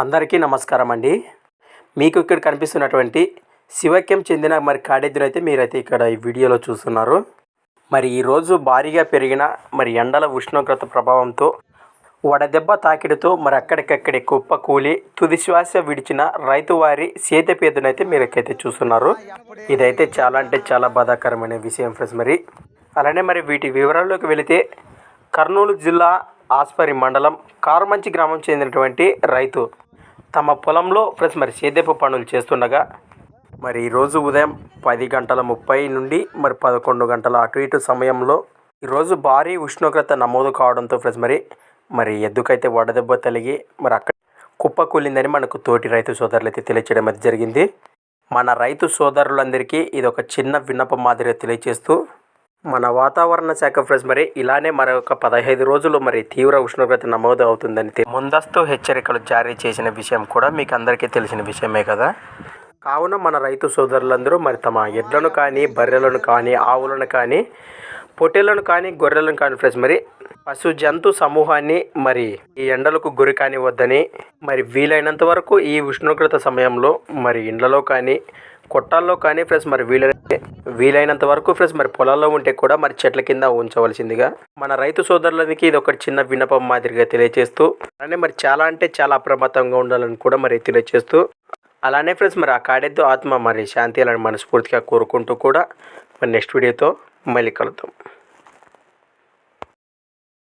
అందరికీ నమస్కారం అండి. మీకు ఇక్కడ కనిపిస్తున్నటువంటి శివక్యం చెందిన మరి కాడెద్దును అయితే మీరైతే ఇక్కడ ఈ వీడియోలో చూస్తున్నారు. మరి ఈరోజు భారీగా పెరిగిన మరి ఎండల ఉష్ణోగ్రత ప్రభావంతో వడదెబ్బ తాకిడితో మరి అక్కడికక్కడే కుప్ప కూలి తుది శ్వాస విడిచిన రైతు వారి సేతపేదనైతే మీరైతే చూస్తున్నారు. ఇదైతే చాలా అంటే చాలా బాధాకరమైన విషయం ఫ్రెండ్స్ మరి. అలానే మరి వీటి వివరాల్లోకి వెళితే కర్నూలు జిల్లా ఆస్పరి మండలం కారుమంచి గ్రామం చెందినటువంటి రైతు తమ పొలంలో ఫ్రెండ్స్ మరి సేద్యపు పనులు చేస్తుండగా మరి ఈరోజు ఉదయం పది గంటల ముప్పై నుండి మరి పదకొండు గంటల అటు ఇటు సమయంలో ఈరోజు భారీ ఉష్ణోగ్రత నమోదు కావడంతో ఫ్రెండ్స్ మరి మరి ఎద్దుకైతే వడదెబ్బ తలిగి మరి అక్కడ కుప్ప కూలిందని మనకు తోటి రైతు సోదరులు అయితే తెలియచేయడం అయితే జరిగింది. మన రైతు సోదరులందరికీ ఇది ఒక చిన్న విన్నపం మాదిరిగా తెలియచేస్తూ మన వాతావరణ శాఖ ఫ్రెండ్స్ మరి ఇలానే మరొక పదహైదు రోజులు మరి తీవ్ర ఉష్ణోగ్రత నమోదు అవుతుందని ముందస్తు హెచ్చరికలు జారీ చేసిన విషయం కూడా మీకు అందరికీ తెలిసిన విషయమే కదా? కావున మన రైతు సోదరులందరూ మరి తమ ఎడ్లను కానీ బర్రెలను కానీ ఆవులను కానీ పొట్టేలను కానీ గొర్రెలను కానీ ఫ్రెండ్స్ మరి పశు జంతు సమూహాన్ని మరి ఈ ఎండలకు గురి కానివద్దని మరి వీలైనంత వరకు ఈ ఉష్ణోగ్రత సమయంలో మరి ఇండ్లలో కానీ కొట్టాల్లో కానీ ఫ్రెండ్స్ మరి వీలైతే వీలైనంత వరకు ఫ్రెండ్స్ మరి పొలాల్లో ఉంటే కూడా మరి చెట్ల కింద ఉంచవలసిందిగా. మన రైతు సోదరులకి ఇది ఒకటి చిన్న విన్నపం మాదిరిగా తెలియజేస్తూ అలానే మరి చాలా అంటే చాలా అప్రమత్తంగా ఉండాలని కూడా మరి తెలియజేస్తూ అలానే ఫ్రెండ్స్ మరి ఆ కాడెద్దు ఆత్మ మరి శాంతి అలాంటి మనస్ఫూర్తిగా కోరుకుంటూ కూడా మరి నెక్స్ట్ వీడియోతో మళ్ళీ కలుద్దాం.